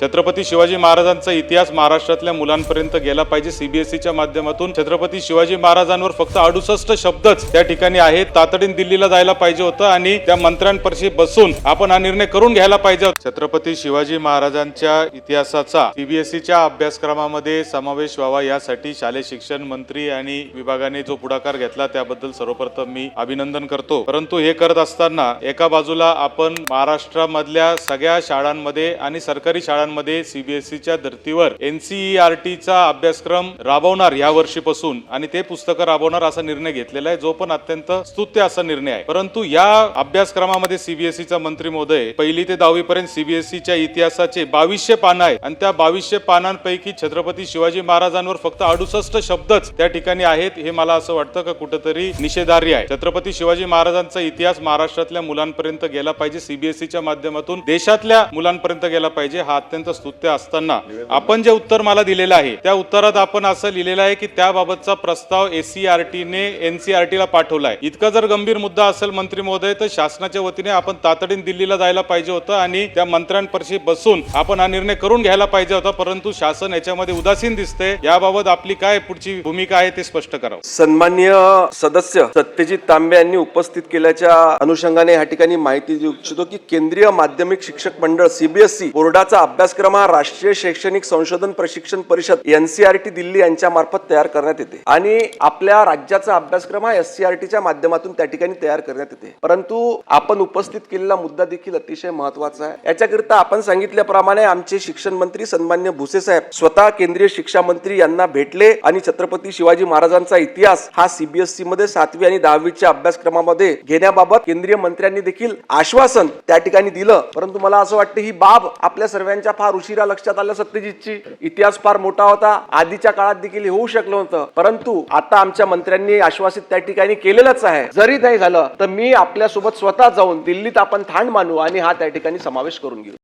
छत्रपती शिवाजी महाराजांचा इतिहास महाराष्ट्रातल्या मुलांपर्यंत गेला पाहिजे. सीबीएसईच्या माध्यमातून छत्रपती शिवाजी महाराजांवर फक्त अडुसष्ट शब्दच त्या ठिकाणी आहेत. तातडीने दिल्लीला जायला पाहिजे होतं आणि त्या मंत्र्यांपरशी बसून आपण हा निर्णय करून घ्यायला पाहिजे छत्रपती शिवाजी महाराजांच्या इतिहासाचा सीबीएसईच्या अभ्यासक्रमामध्ये समावेश व्हावा यासाठी शालेय शिक्षण मंत्री आणि विभागाने जो पुढाकार घेतला त्याबद्दल सर्वप्रथम मी अभिनंदन करतो. परंतु हे करत असताना एका बाजूला आपण महाराष्ट्रामधल्या सगळ्या शाळांमध्ये आणि सरकारी शाळांमध्ये सीबीएसईच्या धर्तीवर एनसीईआरटीचा अभ्यासक्रम राबवणार या वर्षीपासून. आणि ते पुस्तकं राबवणार असा निर्णय घेतलेला आहे जो पण अत्यंत स्तुत्य असा निर्णय आहे. परंतु या अभ्यासक्रमामध्ये सीबीएसईचा मंत्री महोदय पहिली ते दहावी पर्यंत सीबीएसईच्या इतिहासाचे बावीसशे पानं आहे आणि त्या बावीसशे पानांपैकी छत्रपती शिवाजी महाराजांवर फक्त अडुसष्ट शब्दच त्या ठिकाणी आहेत हे मला असं वाटतं का कुठंतरी निषेधार्य आहे. छत्रपती शिवाजी महाराजांचा इतिहास महाराष्ट्रातल्या मुलांपर्यंत गेला पाहिजे सीबीएसईच्या माध्यमातून देशातल्या मुलांपर्यंत गेला पाहिजे हा अत्यंत स्तुत्य असताना आपण जे उत्तर मला दिलेलं आहे त्या उत्तरात आपण असं लिहिलेलं आहे की त्याबाबतचा प्रस्ताव एससीआरटीने एनसीआरटीला पाठवलाय. इतका जर गंभीर मुद्दा असेल मंत्री महोदय तर शासनाच्या वतीने आपण तातडीने दिल्लीला जायला पाहिजे होतं आणि त्या मंत्र्यांपाशी बसून आपण हा निर्णय करून घ्यायला पाहिजे होता परंतु शासन याच्यामध्ये उदासीन दिसते याबाबत आपली काय पुढची भूमिका आहे ते स्पष्ट करावं. सन्मान्य सदस्य सत्यजित तांबे यांनी उपस्थित केल्याच्या अनुषंगाने या ठिकाणी माहिती देऊ इच्छितो की केंद्रीय माध्यमिक शिक्षक मंडळ सीबीएसई बोर्डाचा अभ्यास अभ्यासक्रम हा राष्ट्रीय शैक्षणिक संशोधन प्रशिक्षण परिषद एनसीआरटी दिल्ली यांच्या मार्फत तयार करण्यात येते. आणि आपल्या राज्याचा अभ्यासक्रम हा एससीआरटीच्या माध्यमातून त्या ठिकाणी तयार करण्यात येते. परंतु आपण उपस्थित केलेला मुद्दा देखील अतिशय महत्त्वाचा आहे. याच्याकरिता आपण सांगितल्याप्रमाणे आमचे शिक्षण मंत्री सन्मान्य भुसे साहेब स्वतः केंद्रीय शिक्षा मंत्री यांना भेटले आणि छत्रपती शिवाजी महाराजांचा इतिहास हा सीबीएसई मध्ये सातवी आणि दहावीच्या अभ्यासक्रमामध्ये घेण्याबाबत केंद्रीय मंत्र्यांनी देखील आश्वासन त्या ठिकाणी दिलं. परंतु मला असं वाटतं ही बाब आपल्या सर्वांच्या फार उशिरा लक्षात आलं सत्यजितची. इतिहास फार मोठा होता. आधीच्या काळात देखील होऊ शकलं होतं. परंतु आता आमच्या मंत्र्यांनी आश्वासित त्या ठिकाणी केलेलंच आहे. जरी नाही झालं तर मी आपल्यासोबत स्वतः जाऊन दिल्लीत आपण थांड मानू आणि हा त्या ठिकाणी समावेश करून घेऊ.